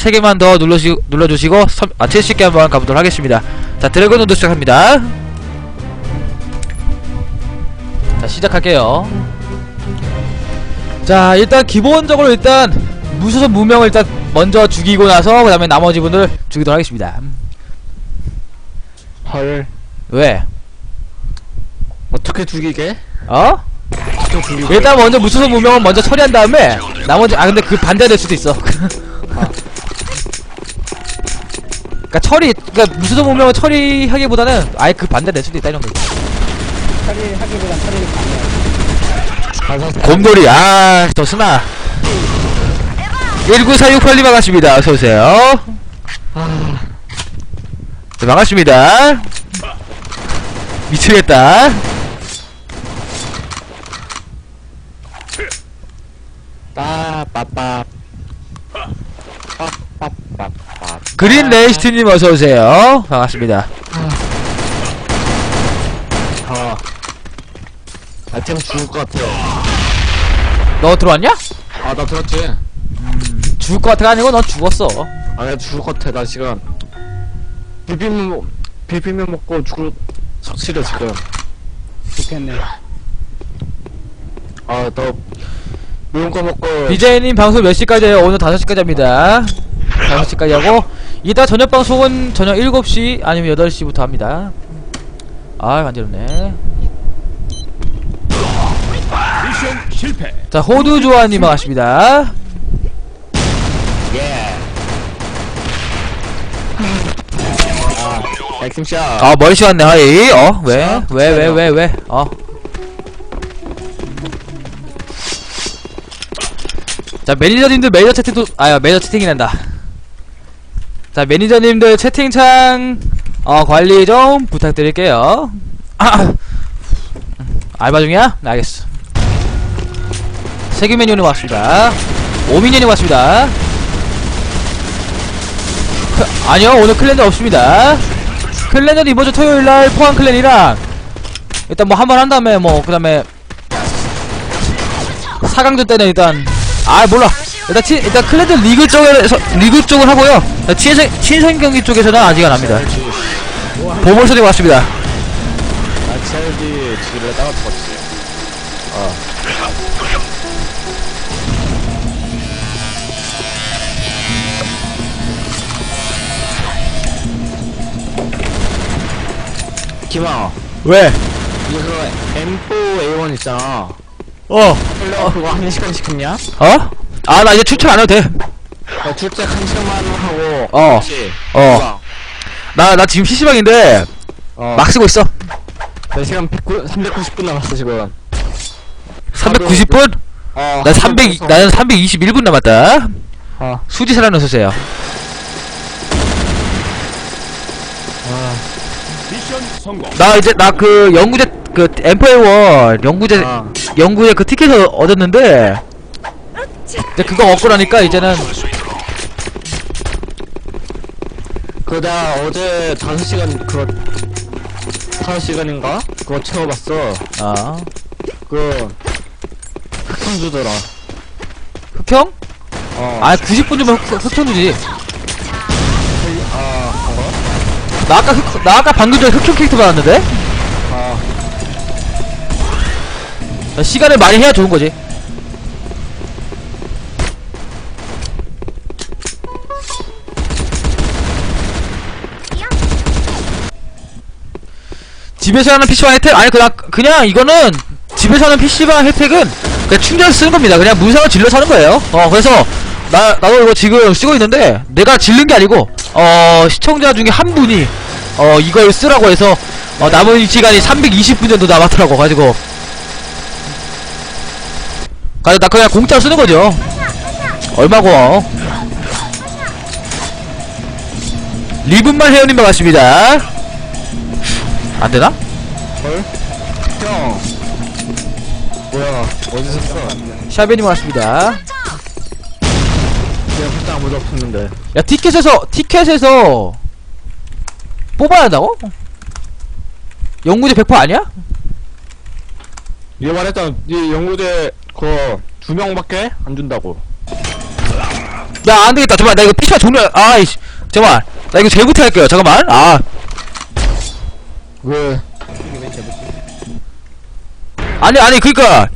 세 개만 더 눌러시, 눌러주시고 섬, 아, 70개 한번 가보도록 하겠습니다. 자, 드래곤 운도 시작합니다. 자, 시작할게요. 자, 일단 기본적으로 일단 무수선 무명을 일단 먼저 죽이고 나서 그 다음에 나머지 분들 죽이도록 하겠습니다. 헐 왜? 어떻게 죽이게? 어? 어떻게 죽이게? 일단 먼저 무수선 무명을 먼저 처리한 다음에 나머지 아 근데 그 반대가 될 수도 있어. 그러니까 처리 그러니까 무수선 무명을 처리하기보다는 아예 그 반대 될 수도 있다 이런 거. 처리하기보단 처리를. 가서 곰돌이 아더 쓰나. 19468님 반갑습니다. 어서 오세요. 네, 반갑습니다. 미치겠다. 빠빠빠 빠빠빠빠 그린 레이스트님 어서 오세요. 반갑습니다. 아 아이템 죽을 것 같아 너 들어왔냐? 아 나 들었지? 죽을 것 같아가 아니고 넌 죽었어. 아 나 죽을 것 같아 나 지금 비빔면 먹- 비빔면 먹고 죽을 확실해 지금 좋겠네. 아너 매운 거 먹고 BJ님 방송 몇 시까지 해요? 오늘 5시까지 합니다. 5시까지 하고, 이따 저녁 방송은 저녁 7시 아니면 8시부터 합니다. 아, 간지럽네. 미션 실패. 자, 호두 조아님 반갑습니다. 예 아, 액팅샷 아, 머리 씌웠네, 하이. 어? 왜? 왜, 왜, 왜, 왜? 어. 자, 매니저님들 매니저 채팅도, 아, 매니저 채팅이란다. 자, 매니저님들 채팅창, 어, 관리 좀 부탁드릴게요. 알바 중이야? 네, 알겠어. 세규 메뉴님 왔습니다. 오미니님 왔습니다. 크- 아니요, 오늘 클랜저 없습니다. 클랜은 이번 주 토요일 날 포항 클랜이랑 일단 뭐 한 번 한 다음에 뭐 그 다음에 4강전 때는 일단 아 몰라 일단 티, 일단 클랜전 리그 쪽에서 리그 쪽을 하고요 친생 친생 경기 쪽에서는 아직 안 합니다 보물 소리 왔습니다 나 첼디 지를 따라 죽었지 김아 왜? 이거 그거 M4 A1 있잖아 어? 어 그거 한 시간씩 했냐? 어? 아 나 이제 출첵 안 해도 어, 출첵 한 시간만 하고 어. 그렇지. 어. 돼나 나 지금 PC방인데 어. 막 쓰고 있어 내 시간 109, 390분 남았어 지금 390분? 어 나 300, 나는 321분 남았다 어. 수지사랑 넣으세요 미션 성공. 나 이제 나 그 연구제 그 엠퍼에원 연구제 어. 연구제 그 티켓을 얻었는데 근데 그거 얻고 나니까 이제는 그 나 어제 5시간 그거 5시간인가? 그거 채워봤어. 아. 그 흑형 주더라. 흑형? 어. 아 90분 주면 흑, 흑형 주지. 아, 그거? 나 아까 흑, 나 아까 방금 전에 흑형 캐릭터 받았는데? 아. 시간을 많이 해야 좋은 거지 집에서 하는 PC방 혜택? 아니 그냥 그냥 이거는 집에서 하는 PC방 혜택은 그냥 충전 쓰는 겁니다. 그냥 무상을 질러서 하는 거예요. 어 그래서 나 나도 이거 지금 쓰고 있는데 내가 질른 게 아니고 어 시청자 중에 한 분이 어 이걸 쓰라고 해서 어 남은 시간이 320분 정도 남았더라고. 가지고. 가지고 나 그냥 공짜로 쓰는 거죠. 얼마고? 리분만 회원님 반갑습니다. 안되나? 헐? 형 뭐야 어디서 써? 샤베님 반갑습니다 그냥 풀장 아무도 없었는데 야 티켓에서 티켓에서 뽑아야 한다고? 연구제 100% 아니야? 네가 말했잖아 네 연구대 그거 두 명밖에 안 준다고 야 안되겠다 잠깐만 나 이거 PC방 종료 아이씨 잠깐만 나 이거 제부터 할게요 잠깐만 아 왜? 아니 아니 그니까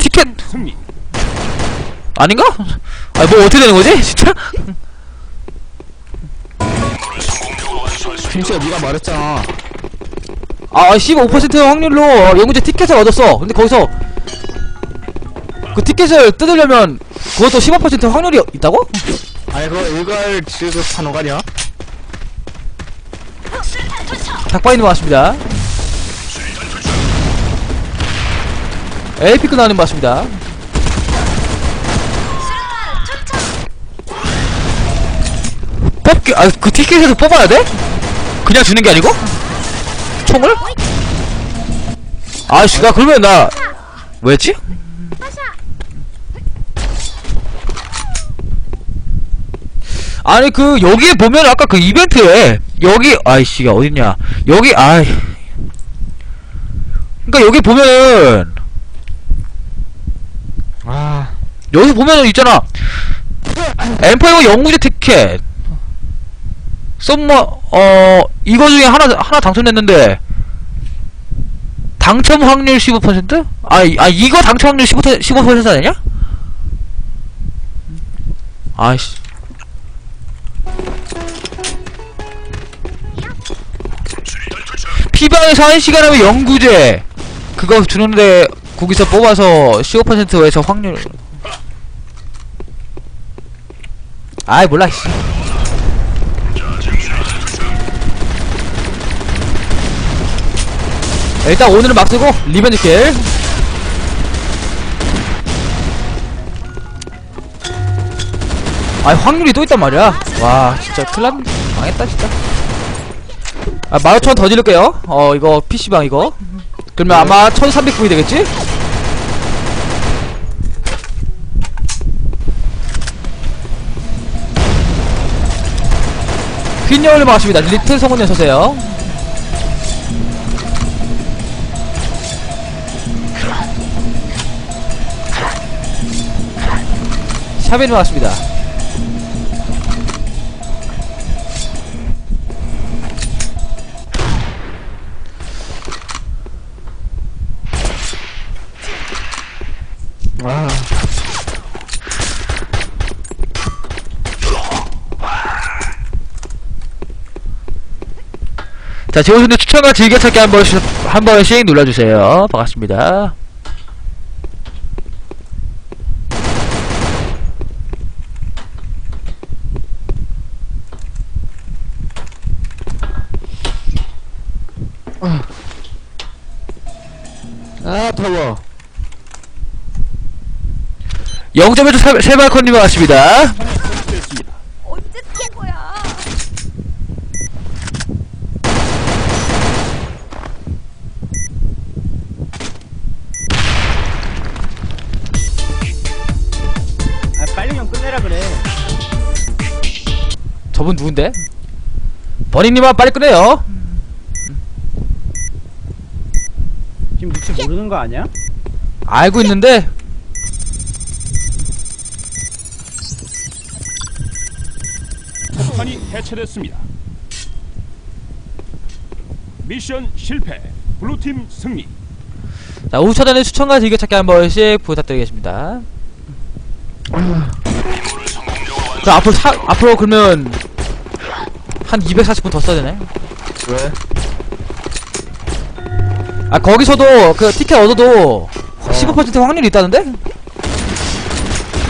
티켓. 아닌가? 아니 뭐 어떻게 되는 거지 진짜? 김치야 네가 말했잖아 아 15% 확률로 영구제 티켓을 얻었어 근데 거기서 그 티켓을 뜯으려면 그것도 15% 확률이 있다고? 아니 그거 일괄 거 아니야? 닭바이님 왔습니다 에이피크 나는 맞습니다 뽑기 아 그 티켓에서 뽑아야 돼? 그냥 주는 게 아니고? 총을? 아씨 나 그러면 나 뭐였지? 아니 그 여기에 보면 아까 그 이벤트에 여기 아이씨 어딨냐 여기 아이 그니까 여기 보면은 아 여기 보면은 있잖아. 엠파이어 영웅제 티켓 썸머 어 이거 중에 하나 하나 당첨됐는데. 당첨 확률 15%? 아, 이- 아 이거 당첨 확률 15% 15% 아니냐? 아이씨. 피방에서 1시간 하면 영구제. 그거 주는데 거기서 뽑아서 15%에서 확률 아이 몰라 씨. 일단 오늘은 막 쓰고 리벤지 킬. 아 확률이 또 있단 말이야. 와 진짜 났 망했다 진짜. 아 15,000원 더 지를게요. 어 이거 PC방 이거. 그러면 아마 1300분이 되겠지? 퀸여울을 막았습니다. 리틀 성원님 서세요. 샤벨이 나왔습니다 자, 지원선들 추천과 즐겨찾기 한 번씩, 한 번씩 눌러주세요. 반갑습니다. 아 더워 0점에서 세, 세발컨님. 됐습니다. 끝내라 그래. 저분 누군데? 버니님아, 빨리 끄내요. 지금 위치 모르는 거 아니야? 알고 있는데, 폭탄이 해체됐습니다. 미션 실패. 블루팀 승리. 자, 우차전의 추천과 즐겨찾기 한 번씩 부탁드리겠습니다. 그럼 앞으로 사, 앞으로 그러면, 한 240분 더 써야 되네. 왜? 아, 거기서도 그 티켓 얻어도 15% 확률이 있다는데?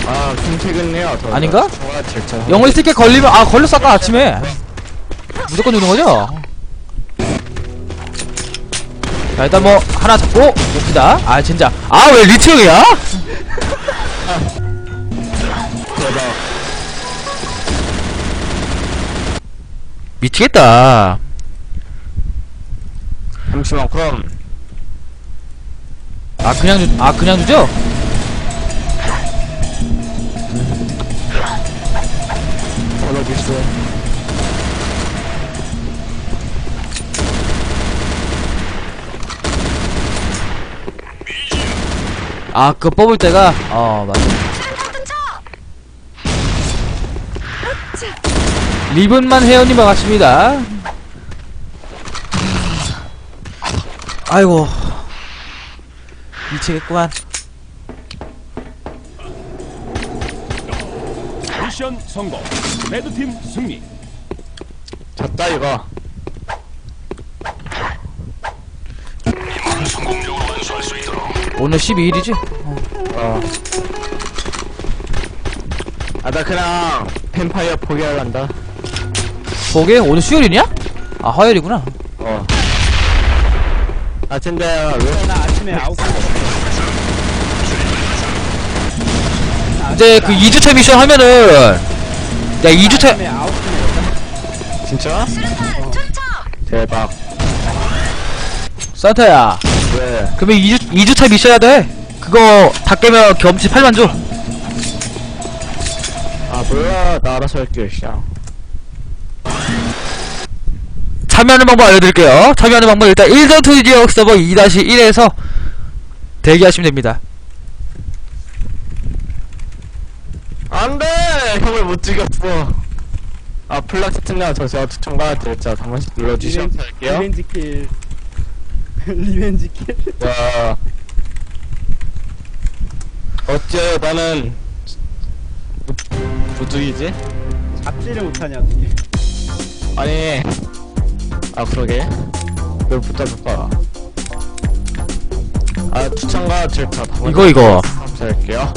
아 김태근네요 더 아닌가? 진짜 영월 티켓 걸리면 아 걸렸어 아까 아침에 무조건 주는 거죠? 자 일단 뭐 하나 잡고 봅시다 아 진짜 아 왜 리트 형이야? 대박 미치겠다. 잠시만 그럼. 아 그냥 주, 아 그냥 주죠? 아 그거 뽑을 때가? 어 맞아 리본만 회원님 반갑습니다. 아이고. 미치겠구만. 미션 성공. 레드팀 승리. 졌다 이거 오늘 12일이지? 어. 아, 나 그냥 뱀파이어 포기할란다. 저게 오늘 수요일이냐? 아, 화요일이구나. 어. 아, 근데 왜? 나 아침에 아홉 시 이제 그 2주차 미션 하면은, 야, 2주차, 아침에 아홉 시 진짜? 대박. 산타야. 왜? 그러면 2주, 2주차 미션 해야 돼. 그거 다 깨면 경치 8만 줘. 아, 몰라. 나 알아서 할게, 샹. 참여하는 방법 알려드릴게요. 참여하는 방법 일단 1.2 지역 서버 2-1에서 대기하시면 됩니다. 안 돼! 형을 못 죽였어. 아, 플락 채팅나 저 제가 투청가 됐죠. 한 번씩 눌러주시면 할게요. 리벤지 킬 리벤지 킬 자. 어째 나는 부두이지? 잡지를 못하냐 아니 아 그러게 널 붙잡을까 아 추천과 절차 이거, 이거. 감사할게요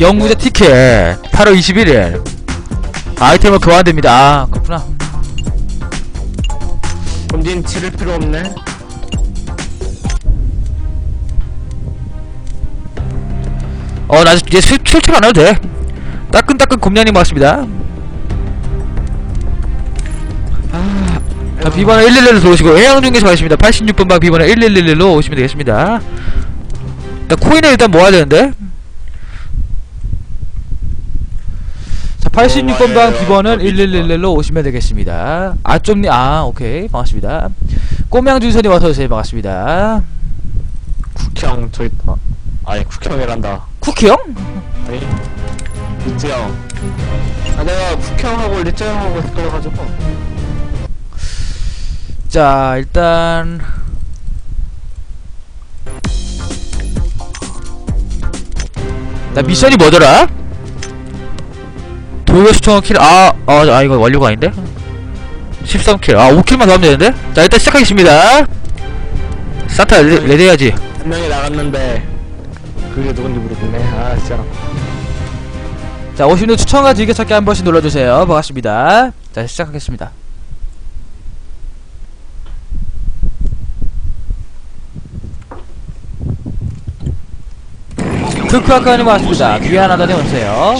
영구제 티켓 8월 21일 아이템은 교환됩니다. 아, 그렇구나. 본진 치를 필요 없네 어, 나 이제 출, 출출 안 해도 돼. 따끈따끈 곰냥님 반갑습니다. 아, 자, 비번은 111로 들어오시고, 해양중에서 가겠습니다. 86번 방 비번은 1111로 오시면 되겠습니다. 일단 코인을 일단 모아야 되는데. 자, 86번방 모아야 비번은 돼요. 1111로 오시면 되겠습니다. 아, 좀니, 아, 오케이. 반갑습니다. 꼬명준선님 와서 오세요. 반갑습니다. 국형 저 있다 아니 국형이란다 쿠키 형? 아니 리트형 아 내가 국형하고 리트형하고 헷갈려가지고 자 일단 나 미션이 뭐더라? 도요 수청 킬, 아, 아, 아, 이거 완료가 아닌데? 13킬, 아, 5킬만 더 하면 되는데? 자, 일단 시작하겠습니다. 산타 레, 레디 해야지. 한 명이 나갔는데 그게 누군지 모르겠네 아 진짜 자, 오시는 분 추천과 즐겨찾기 한 번씩 눌러주세요. 반갑습니다. 자, 시작하겠습니다. 크크아카님 반갑습니다. 미안하다니 오세요.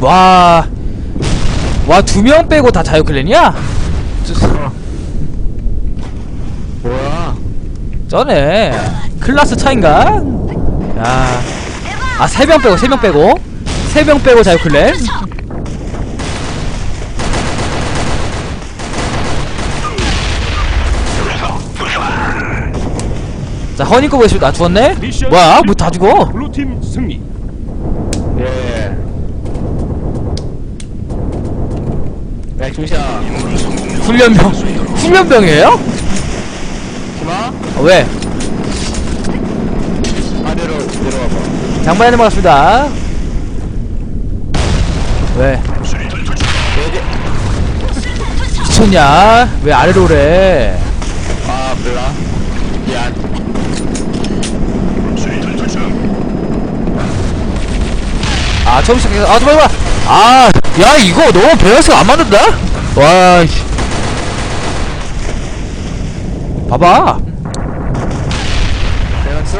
와, 와, 두 명 빼고 다 자유클랜이야? 뭐야 쩌네 클라스 차인가? 야. 아, 세 명 빼고, 세 명 빼고. 세 명 빼고 자유클랜. 자, 허니꺼 보겠습니다. 아, 죽었네? 뭐야? 뭐 다 죽어? 블루팀 승리. 예. 야, 김샤. 훈련병. 훈련병이에요? 김아? 아, 왜? 아래로 내려와봐. 장반님 반갑습니다. 왜? 미쳤냐? 왜 아래로 오래? 아, 몰라. 미안. 아 처음 시작해서 아 잠깐만 아야 이거 너무 밸런스가 안 맞는다? 와 이씨. 봐봐. 밸런스?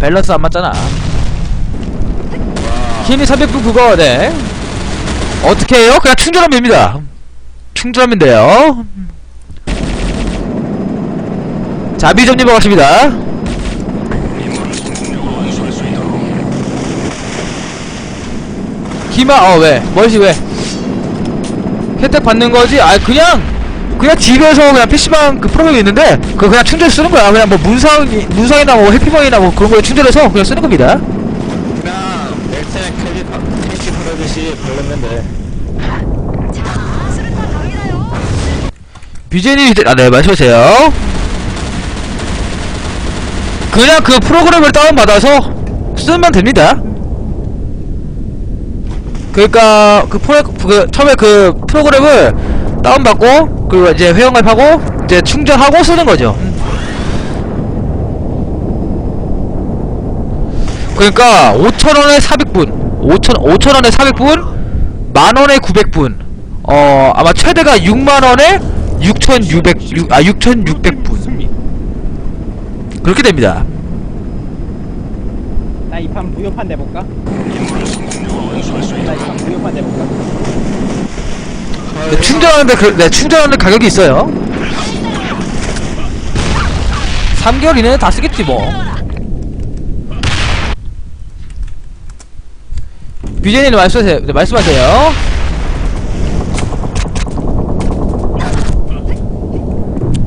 밸런스 안 맞잖아. 힘이 300분 그거 네. 어떻게 해요? 그냥 충전하면 됩니다. 충전하면 돼요. 자비점님 반갑습니다 기마 어 왜? 뭐지 왜? 혜택 받는 거지? 아 그냥 그냥 집에서 그냥 PC방 그 프로그램이 있는데 그거 그냥 충전 쓰는 거야 그냥 뭐 문상 문상이나 뭐 해피방이나 뭐 그런 거에 충전해서 그냥 쓰는 겁니다 그냥 크redit 택시 부르듯이 부르면 돼 BJ님 아네 말씀하세요 그냥 그 프로그램을 다운받아서 쓰면 됩니다 그러니까 그 프로 그 처음에 그 프로그램을 다운받고 그리고 이제 회원가입하고 이제 충전하고 쓰는 거죠 그러니까 5천원에 400분 5천 5천원에 400분 만원에 900분 어 아마 최대가 6만원에 6,600, 아, 6,600분. 승리. 그렇게 됩니다. 나 이 판 무효판 내볼까? 네, 충전하는데, 그, 네, 충전하는 가격이 있어요. 3개월 이내에 다 쓰겠지, 뭐. BJ님 말씀하세요. 네, 말씀하세요.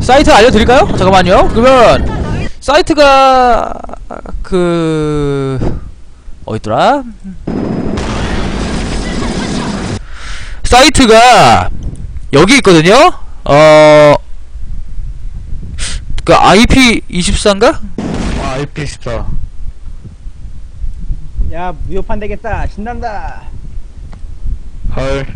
사이트 알려드릴까요? 잠깐만요. 그러면, 사이트가, 그, 어딨더라? 사이트가 여기 있거든요. 어, 그 IP24인가? 아 IP14 야 무효판 되겠다 신난다 헐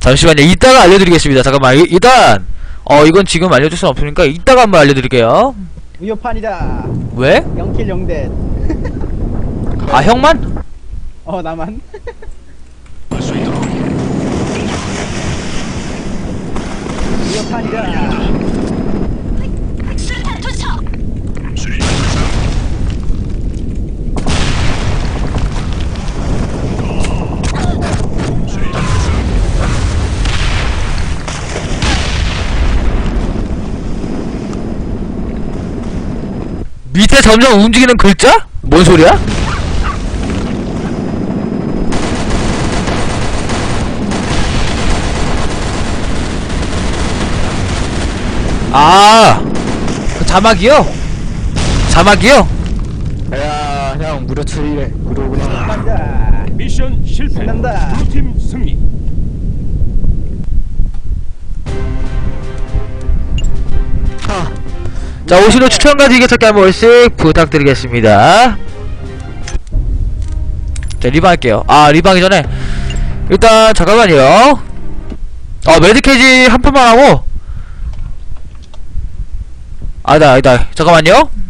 잠시만요. 이따가 알려드리겠습니다. 잠깐만. 이, 일단 어 이건 지금 알려줄 순 없으니까 이따가 한번 알려드릴게요. 무효판이다 왜? 0킬 0대 아 형만? 어 나만 무효판이다 밑에 점점 움직이는 글자? 뭔 소리야? 아, 그 자막이요? 자막이요? 야 그냥 무료 처리래 무료 그냥 무효판이다 미션 실패. 신난다. 블루팀 승리. 하 자, 오시는 추천과 지게찾기 한 번씩 부탁드리겠습니다. 자, 리방 할게요. 아, 리방이 전에. 일단, 잠깐만요. 어, 메디케이지 한 판만 하고. 아니다, 아니다. 잠깐만요.